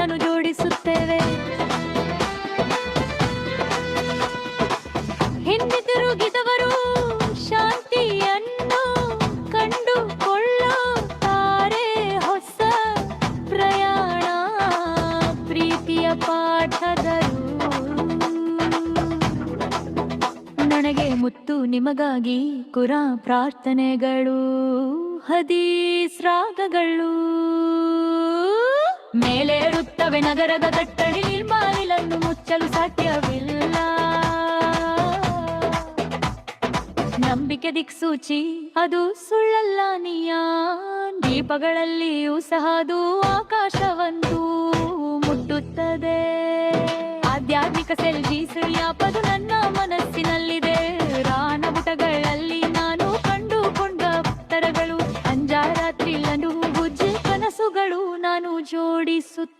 ನಿನ್ನನ್ನು ಜೋಡಿಸುತ್ತೇವೆ. ಹಿಂದೆ ತಿರುಗಿದವರು ಶಾಂತಿಯನ್ನು ಕಂಡುಕೊಳ್ಳುತ್ತಾರೆ. ಹೊಸ ಪ್ರಯಾಣ ಪ್ರೀತಿಯ ಪಾಠದರು. ನನಗೆ ಮುತ್ತು ನಿಮಗಾಗಿ ಕುರ ಪ್ರಾರ್ಥನೆಗಳು, ಹದೀಸ್ ರಾಗಗಳು. ಸುತ್ತವೆ ನಗರದ ದಟ್ಟಣೆಯಲ್ಲಿ ಬಾಗಿಲನ್ನು ಮುಚ್ಚಲು ಸಾಧ್ಯವಿಲ್ಲ. ನಂಬಿಕೆ ದಿಕ್ಸೂಚಿ, ಅದು ಸುಳ್ಳಲ್ಲ ನಿಯಾ. ದೀಪಗಳಲ್ಲಿಯೂ ಸಹ ಅದು ಆಕಾಶವಂತೂ ಮುಟ್ಟುತ್ತದೆ. ಆಧ್ಯಾತ್ಮಿಕ ಸೆಲ್ಜಿ ಸುಳ್ಯಾಪದು ನನ್ನ ಮನಸ್ಸಿನಲ್ಲಿದೆ. ರಾನಗುಟಗಳಲ್ಲಿ ನಾನು ಕಂಡುಕೊಂಡ ಉತ್ತರಗಳು ಅಂಜಾರಾತ್ರಿ ಲನು ಬುಜ್ಜಿ ಕನಸುಗಳು ನಾನು ಜೋಡಿಸುತ್ತ